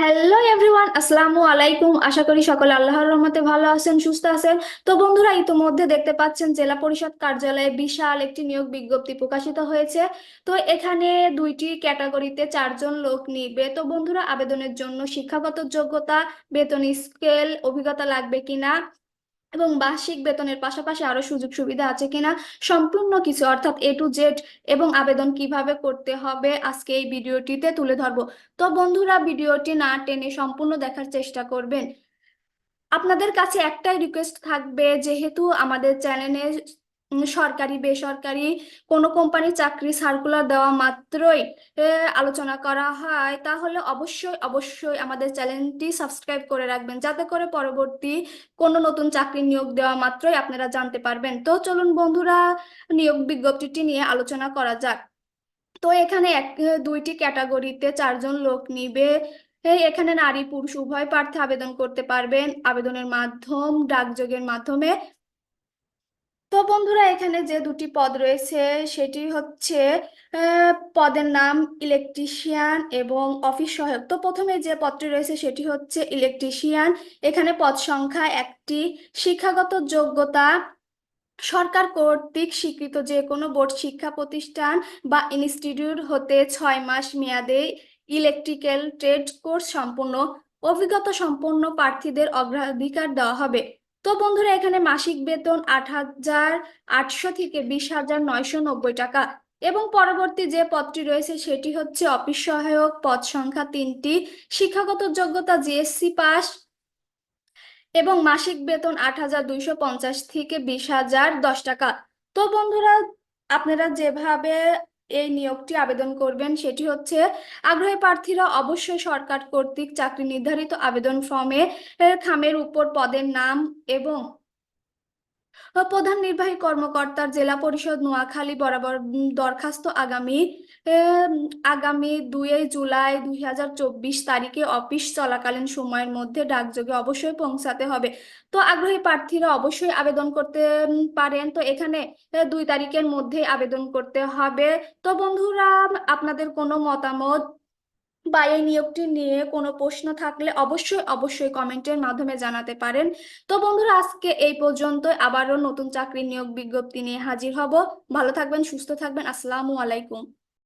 Hello everyone আসসালামু আলাইকুম আশা করি সকলে আল্লাহর রহমতে ভালো আছেন, সুস্থ আছেন। তো বন্ধুরা, ইতিমধ্যে দেখতে পাচ্ছেন জেলা পরিষদ কার্যালয়ে বিশাল একটি নিয়োগ বিজ্ঞপ্তি প্রকাশিত হয়েছে। তো এখানে দুইটি ক্যাটাগরিতে চারজন লোক নিবে। তো বন্ধুরা, আবেদনের জন্য শিক্ষাগত যোগ্যতা, বেতন স্কেল, অভিজ্ঞতা লাগবে কিনা এবং বার্ষিক বেতনের পাশাপাশি আরও সুযোগ সুবিধা আছে কিনা সম্পূর্ণ কিছু, অর্থাৎ এ টু জেড এবং আবেদন কীভাবে করতে হবে আজকে এই ভিডিওটিতে তুলে ধরবো। তো বন্ধুরা, ভিডিওটি না টেনে সম্পূর্ণ দেখার চেষ্টা করবেন। আপনাদের কাছে একটাই রিকোয়েস্ট থাকবে, যেহেতু আমাদের চ্যানেলে সরকারি, বেসরকারি কোনো কোম্পানির চাকরি সার্কুলার দেওয়া মাত্রই আলোচনা করা হয়। তাহলে অবশ্যই অবশ্যই আমাদের চ্যানেলটি সাবস্ক্রাইব করে রাখবেন। যাতে করে পরবর্তী কোনো নতুন চাকরি নিয়োগ দেওয়া মাত্রই আপনারা জানতে পারবেন। তো চলুন বন্ধুরা, নিয়োগ বিজ্ঞপ্তিটি নিয়ে আলোচনা করা যাক। তো এখানে এক, দুইটি ক্যাটাগরিতে চারজন লোক নিবে। এখানে নারী, পুরুষ, উভয় প্রার্থী আবেদন করতে পারবেন। আবেদনের মাধ্যম, ডাকযোগের মাধ্যমে তো বন্ধুরা, এখানে যে দুটি পদ রয়েছে, সেটি হচ্ছে পদের নাম ইলেকট্রিশিয়ান এবং অফিস সহায়ক। তো প্রথমে যে পদটি রয়েছে, সেটি হচ্ছে ইলেকট্রিশিয়ান এখানে পদ সংখ্যা একটি। শিক্ষাগত যোগ্যতা, সরকার কর্তৃক স্বীকৃত যে কোনো বোর্ড, শিক্ষা প্রতিষ্ঠান বা ইনস্টিটিউট হতে ছয় মাস মেয়াদে ইলেকট্রিক্যাল ট্রেড কোর্স সম্পূর্ণ, অভিজ্ঞতা সম্পন্ন প্রার্থীদের অগ্রাধিকার দেওয়া হবে। তো বন্ধুরা, এখানে মাসিক বেতন আট হাজার আটশো থেকে বিশ হাজার নয়শো নব্বই টাকা এবং পরবর্তী যে পদটি রয়েছে সেটি হচ্ছে অফিস সহায়ক পদ সংখ্যা তিনটি, শিক্ষাগত যোগ্যতা জিএসসি পাস এবং মাসিক বেতন আট হাজার দুইশো পঞ্চাশ থেকে বিশ হাজার দশ টাকা। তো বন্ধুরা, আপনারা যেভাবে এই নিয়োগটি আবেদন করবেন। সেটি হচ্ছে, আগ্রহী প্রার্থীরা অবশ্যই সরকার কর্তৃক চাকরি নির্ধারিত আবেদন ফর্মে খামের উপর পদের নাম এবং প্রধান নির্বাহী কর্মকর্তার জেলা পরিষদ নোয়াখালী বরাবর দরখাস্ত আগামী আগামী দুই জুলাই দুই হাজার চব্বিশ তারিখে অফিস চলাকালীন সময়ের মধ্যে ডাকযোগে অবশ্যই পৌঁছাতে হবে। তো আগ্রহী প্রার্থীরা অবশ্যই আবেদন করতে পারেন। তো এখানে দুই তারিখের মধ্যে আবেদন করতে হবে। তো বন্ধুরা, আপনাদের কোনো মতামত বা এই নিয়োগটি নিয়ে কোনো প্রশ্ন থাকলে অবশ্যই অবশ্যই কমেন্টের মাধ্যমে জানাতে পারেন। তো বন্ধুরা, আজকে এই পর্যন্ত আবারও নতুন চাকরি নিয়োগ বিজ্ঞপ্তি নিয়ে হাজির হব। ভালো থাকবেন, সুস্থ থাকবেন। আসসালামু আলাইকুম।